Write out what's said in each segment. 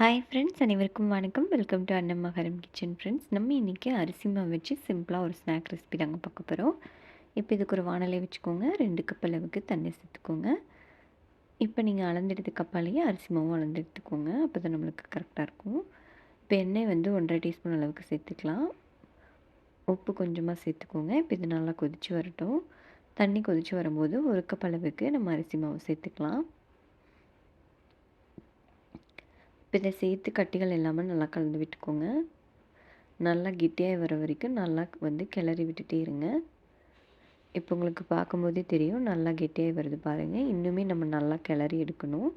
Hi friends அனைவருக்கும் வணக்கம். Welcome to Annamakaram kitchen friends நம்ம இன்றைக்கி அரிசி மாவு வச்சு சிம்பிளாக ஒரு ஸ்நாக் ரெசிபி தாங்க பார்க்க போகிறோம் இப்போ இதுக்கு ஒரு வானலை வச்சுக்கோங்க. ரெண்டு கப் அளவுக்கு தண்ணி சேர்த்துக்கோங்க. இப்போ நீங்கள் அளந்தெடுத்த கப்பாலேயே அரிசி மாவும் அளந்து எடுத்துக்கோங்க அப்போ தான் நம்மளுக்கு கரெக்டாக இருக்கும். இப்போ எண்ணெய் வந்து ஒன்றரை டீஸ்பூன் அளவுக்கு சேர்த்துக்கலாம். உப்பு கொஞ்சமாக சேர்த்துக்கோங்க. இப்போ இது நல்லா கொதித்து வரட்டும். தண்ணி கொதித்து வரும்போது ஒரு கப் அளவுக்கு நம்ம அரிசி மாவு சேர்த்துக்கலாம். இப்போ இதை சேர்த்து கட்டிகள் இல்லாமல் நல்லா கலந்து விட்டுக்கோங்க. நல்லா கெட்டியாக வர வரைக்கும் நல்லா வந்து கிளறி விட்டுட்டே இருங்க. இப்போ உங்களுக்கு பார்க்கும்போதே தெரியும் நல்லா கெட்டியாக வருது பாருங்கள் இன்னுமே நம்ம நல்லா கிளறி எடுக்கணும்.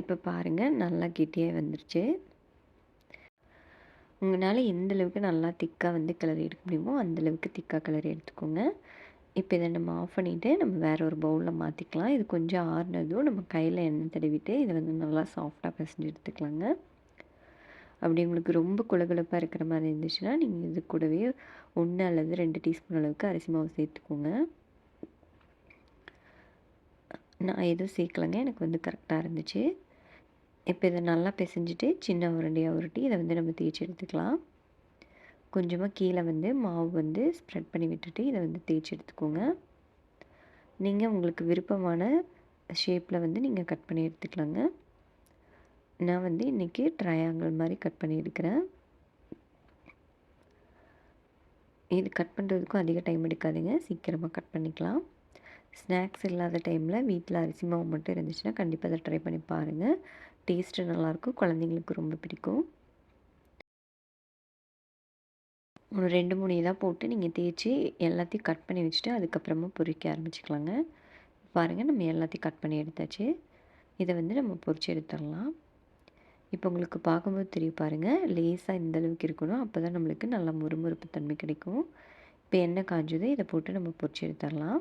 இப்போ பாருங்கள் நல்லா கெட்டியாக வந்துருச்சு. உங்களால் எந்த அளவுக்கு நல்லா திக்காக வந்து கிளறி எடுக்க முடியுமோ அந்தளவுக்கு திக்காக கிளறி எடுத்துக்கோங்க. இப்போ இதை நம்ம ஆஃப் பண்ணிவிட்டு நம்ம வேறு ஒரு பவுலில் மாற்றிக்கலாம் இது கொஞ்சம் ஆறுனதும் நம்ம கையில் எண்ணெய் தடவிட்டு இதை வந்து நல்லா சாஃப்டாக பிசைஞ்சு எடுத்துக்கலாங்க. அப்படி உங்களுக்கு ரொம்ப குழகுழப்பாக இருக்கிற மாதிரி இருந்துச்சுன்னா நீங்கள் இது கூடவே ஒன்று அல்லது ரெண்டு டீஸ்பூன் அளவுக்கு அரிசி மாவு சேர்த்துக்கோங்க. நான் எதுவும் சேர்க்கலைங்க. எனக்கு வந்து கரெக்டாக இருந்துச்சு. இப்போ இதை நல்லா பிசைஞ்சிட்டு சின்ன உருண்டையாக உருட்டி இதை வந்து நம்ம தேய்ச்சி எடுத்துக்கலாம். கொஞ்சமாக கீழே வந்து மாவு வந்து ஸ்ப்ரெட் பண்ணி விட்டுட்டு இதை வந்து தேய்ச்சி எடுத்துக்கோங்க. நீங்கள் உங்களுக்கு விருப்பமான ஷேப்பில் வந்து நீங்கள் கட் பண்ணி எடுத்துக்கலாங்க. நான் வந்து இன்றைக்கி ட்ரையாங்கிள் மாதிரி கட் பண்ணி எடுக்கிறேன். இது கட் பண்ணுறதுக்கும் அதிக டைம் எடுக்காதுங்க. சீக்கிரமாக கட் பண்ணிக்கலாம். ஸ்நாக்ஸ் இல்லாத டைமில் வீட்டில் அரிசி மாவு மட்டும் இருந்துச்சுன்னா கண்டிப்பாக அதை ட்ரை பண்ணி பாருங்கள் டேஸ்ட்டு நல்லாயிருக்கும் குழந்தைங்களுக்கு ரொம்ப பிடிக்கும். ஒரு ரெண்டு மூணு இதாக போட்டு நீங்கள் தேய்ச்சி எல்லாத்தையும் கட் பண்ணி வச்சுட்டு அதுக்கப்புறமா பொறிக்க ஆரம்பிச்சிக்கலாங்க. பாருங்கள் நம்ம எல்லாத்தையும் கட் பண்ணி எடுத்தாச்சு. இதை வந்து நம்ம பொறிச்சு எடுத்துடலாம். இப்போ உங்களுக்கு பார்க்கும்போது தெரியும் பாருங்கள் லேஸாக இந்த அளவுக்கு இருக்கணும். அப்போ தான் நம்மளுக்கு நல்லா முறுமுறுப்பு தன்மை கிடைக்கும். இப்போ எண்ணெய் காஞ்சதோ இதை போட்டு நம்ம பொறிச்சு எடுத்துடலாம்.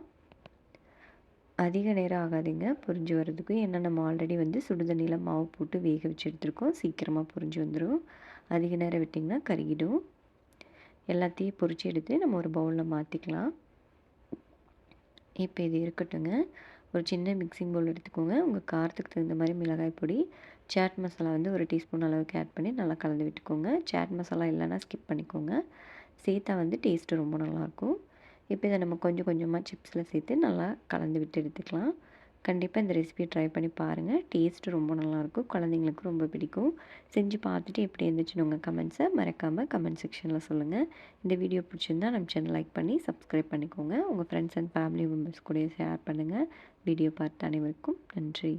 அதிக நேரம் ஆகாதுங்க. புரிஞ்சு வர்றதுக்கு ஏன்னா நம்ம ஆல்ரெடி வந்து சுடுதண்ணியில் மாவு போட்டு வேக வச்சு எடுத்துருக்கோம். சீக்கிரமாக புரிஞ்சு வந்துடும் அதிக நேரம் விட்டிங்கன்னா கருகிடும். எல்லாத்தையும் பொறிச்சு எடுத்து நம்ம ஒரு பவுலில் மாற்றிக்கலாம் இப்போ இது இருக்கட்டுங்க ஒரு சின்ன மிக்சிங் பவுல் எடுத்துக்கோங்க. உங்கள் காரத்துக்கு தகுந்த மாதிரி மிளகாய் பொடி சாட் மசாலா வந்து ஒரு டீஸ்பூன் அளவுக்கு ஆட் பண்ணி நல்லா கலந்து விட்டுக்கோங்க. சாட் மசாலா இல்லைன்னா ஸ்கிப் பண்ணிக்கோங்க. சேர்த்தா வந்து டேஸ்ட்டு ரொம்ப நல்லாயிருக்கும் இப்போ இதை நம்ம கொஞ்சம் கொஞ்சமாக சிப்ஸில் சேர்த்து நல்லா கலந்து விட்டு எடுத்துக்கலாம். கண்டிப்பாக இந்த ரெசிபியை ட்ரை பண்ணி பாருங்கள் டேஸ்ட்டு ரொம்ப நல்லாயிருக்கும் குழந்தைங்களுக்கு ரொம்ப பிடிக்கும். செஞ்சு பார்த்துட்டு எப்படி இருந்துச்சுன்னு உங்கள் கமெண்ட்ஸை மறக்காமல் கமெண்ட் செக்ஷனில் சொல்லுங்கள் இந்த வீடியோ பிடிச்சிருந்தா நம்ம சேனல் லைக் பண்ணி சப்ஸ்கிரைப் பண்ணிக்கோங்க. உங்கள் ஃப்ரெண்ட்ஸ் அண்ட் ஃபேமிலி மெம்பர்ஸ் கூட ஷேர் பண்ணுங்கள் வீடியோ பார்த்து அனைவருக்கும் நன்றி.